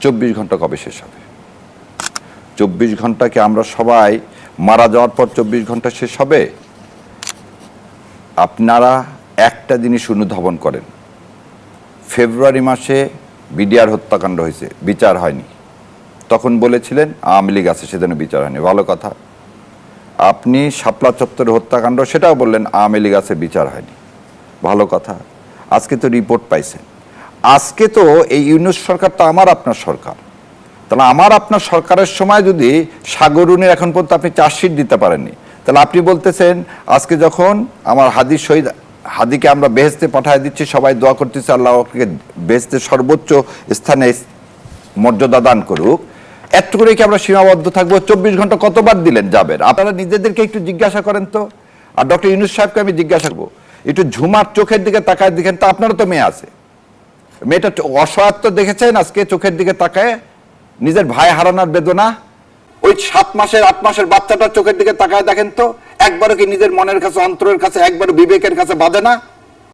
চব্বিশ ঘণ্টা কবে শেষ হবে? চব্বিশ ঘন্টাকে আমরা সবাই মারা যাওয়ার পর চব্বিশ ঘণ্টা শেষ হবে? আপনারা একটা জিনিস অনুধাবন করেন। ফেব্রুয়ারি মাসে বিডিআর হত্যাকাণ্ড হয়েছে, বিচার হয়নি। তখন বলেছিলেন, আওয়ামী লীগ আছে, সেজন্য বিচার হয়নি। ভালো কথা। আপনি শাপলা চত্বরের হত্যাকাণ্ড, সেটাও বললেন, আওয়ামী লীগ আছে, বিচার হয়নি। ভালো কথা। আজকে তো রিপোর্ট পাইছেন। আজকে তো এই ইউনুস সরকার তো আমার আপনার সরকার। তাহলে আমার আপনার সরকারের সময় যদি সাগরুনের এখন পর্যন্ত আপনি চার্জশিট দিতে পারেননি, তাহলে আপনি বলতেছেন, আজকে যখন আমার হাদি শহীদ, হাদিকে আমরা বেহেস্তে পাঠায় দিচ্ছি, সবাই দোয়া করতেছি আল্লাহ ওকে বেহেস্তের সর্বোচ্চ স্থানে মর্যাদা দান করুক। এত করে কি আমরা সীমাবদ্ধ থাকব? চব্বিশ ঘণ্টা কতবার দিলেন যাবেন? আপনারা নিজেদেরকে একটু জিজ্ঞাসা করেন তো। আর ডক্টর ইউনুস সাহেবকে আমি জিজ্ঞাসা করব। একটু ঝুমার চোখের দিকে তাকায় দেখেন তো আপনারও তো মেয়ে আছে। মেয়েটা অসহায়ত্ব দেখেছেন আজকে চোখের দিকে তাকায়, নিজের ভাই হারানোর বেদনা। ওই সাত মাসের, আট মাসের বাচ্চাটা চোখের দিকে তাকায় দেখেন তো, একবারও কি নিজের মনের কাছে, অন্তরের কাছে, একবারও বিবেকের কাছে বাঁধে না?